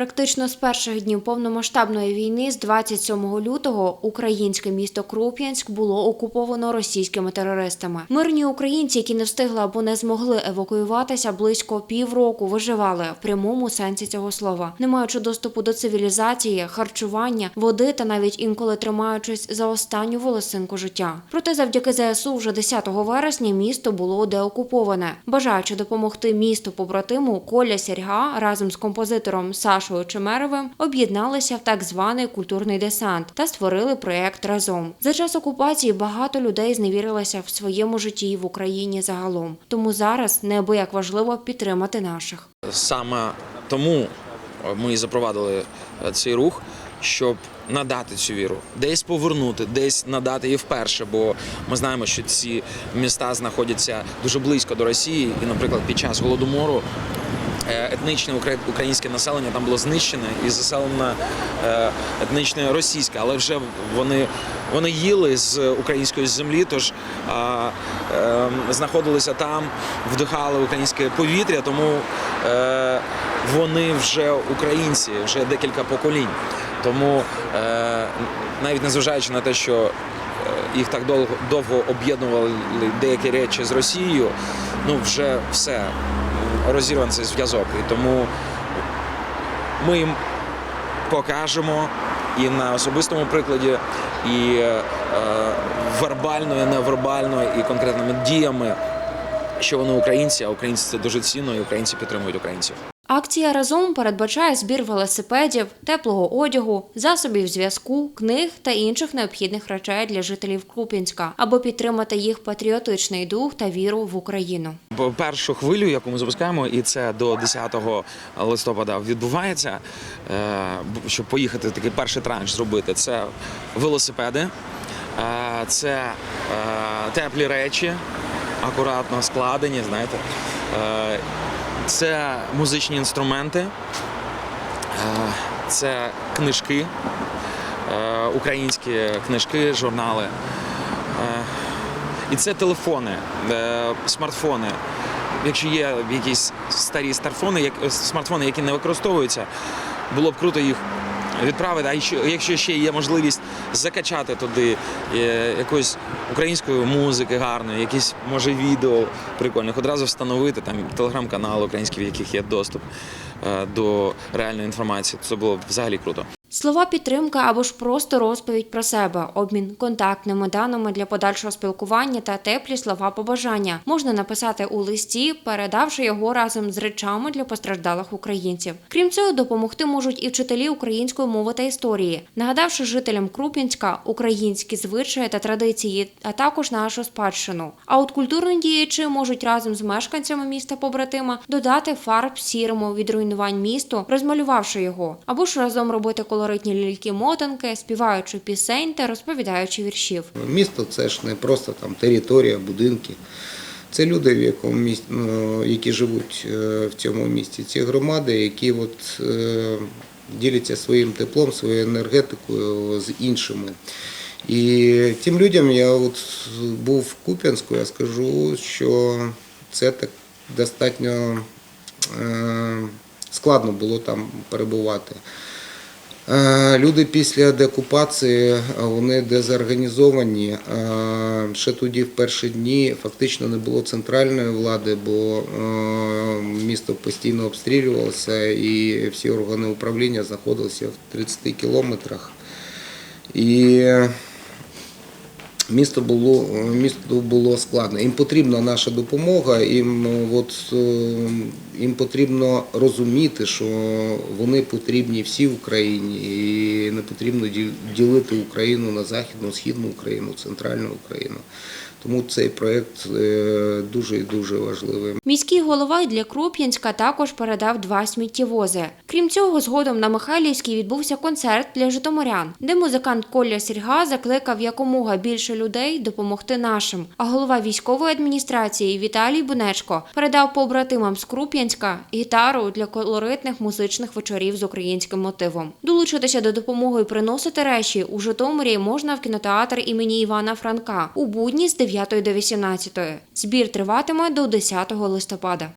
Практично з перших днів повномасштабної війни, з 27 лютого, українське місто Круп'янськ було окуповано російськими терористами. Мирні українці, які не встигли або не змогли евакуюватися, близько півроку виживали в прямому сенсі цього слова, не маючи доступу до цивілізації, харчування, води та навіть інколи тримаючись за останню волосинку життя. Проте, завдяки ЗСУ, вже 10 вересня місто було деокуповане. Бажаючи допомогти місту побратиму, Коля Сірга разом з композитором Сашою Чемеровим об'єдналися в так званий культурний десант та створили проєкт разом. За час окупації багато людей зневірилися в своєму житті в Україні загалом. Тому зараз неабияк важливо підтримати наших. Саме тому ми запровадили е, цей рух, щоб надати цю віру, десь повернути, десь надати її вперше. Бо ми знаємо, що ці міста знаходяться дуже близько до Росії, і, наприклад, під час голодомору. Е, Етнічне українське населення там було знищене і заселене е, етнічне російське, але вже вони, вони їли з української землі, тож а, е, знаходилися там, вдихали українське повітря, тому вони вже українці, вже декілька поколінь. Тому навіть незважаючи на те, що їх так довго, довго об'єднували деякі речі з Росією, ну вже все розірваний цей зв'язок. І тому ми їм покажемо і на особистому прикладі, і е, вербально, і невербально, і конкретними діями, що вони українці, а українці це дуже цінно, і українці підтримують українців. Акція разом передбачає збір велосипедів, теплого одягу, засобів зв'язку, книг та інших необхідних речей для жителів Круп'янська, аби підтримати їх патріотичний дух та віру в Україну. Першу хвилю, яку ми запускаємо, і це до 10 листопада відбувається, е, щоб поїхати такий перший транш зробити. Це велосипеди, е, це е, теплі речі, акуратно складені, знаєте. Е, Це музичні інструменти, е, це книжки, е, українські книжки, журнали. І це телефони, смартфони. Якщо є якісь старі смартфони, смартфони, які не використовуються, було б круто їх відправити. А якщо, ще є можливість закачати туди е, якоїсь української музики гарної, якісь може відео прикольних, одразу встановити там телеграм-канал український, в яких є доступ е, до реальної інформації, це було взагалі круто. Слова підтримка або ж просто розповідь про себе, обмін контактними даними для подальшого спілкування та теплі слова побажання можна написати у листі, передавши його разом з речами для постраждалих українців. Крім цього, допомогти можуть і вчителі української мови та історії, нагадавши жителям Круп'янська українські звичаї та традиції, а також нашу спадщину. А от культурні діячі можуть разом з мешканцями міста побратима додати фарб сірому від руйнувань місту, розмалювавши його, або ж разом робити колоритні ляльки-мотанки, співаючи пісень та розповідаючи віршів. Місто це ж не просто там територія, будинки. Це люди, в якому місті, ну, які живуть е, в цьому місті. Ці громади, які от, е, діляться своїм теплом, своєю енергетикою з іншими. І тим людям я от був в Куп'янську, я скажу, що це так достатньо е, складно було там перебувати. Е, Люди після деокупації е, вони дезорганізовані. Е, Ще тоді, в перші дні, фактично не було центральної влади, бо місто постійно обстрілювалося і всі органи управління знаходилися в 30 кілометрах. І Місто було, місту було складно. Їм потрібна наша допомога, їм, от, е, їм потрібно розуміти, що вони потрібні всій Україні, і не потрібно ділити Україну на Західну, Східну Україну, Центральну Україну. Тому цей проєкт е, дуже і дуже важливий. Міський голова для Круп'янська також передав два сміттєвози. Крім цього, згодом на Михайлівській відбувся концерт для житомирян, де музикант Коля Сірга закликав якомога більше людей допомогти нашим. А голова військової адміністрації Віталій Бунечко передав побратимам з Круп'янська гітару для колоритних музичних вечорів з українським мотивом. Долучитися до допомоги і приносити речі у Житомирі можна в кінотеатр імені Івана Франка у будні з 9 до 18. Збір триватиме до 10 листопада.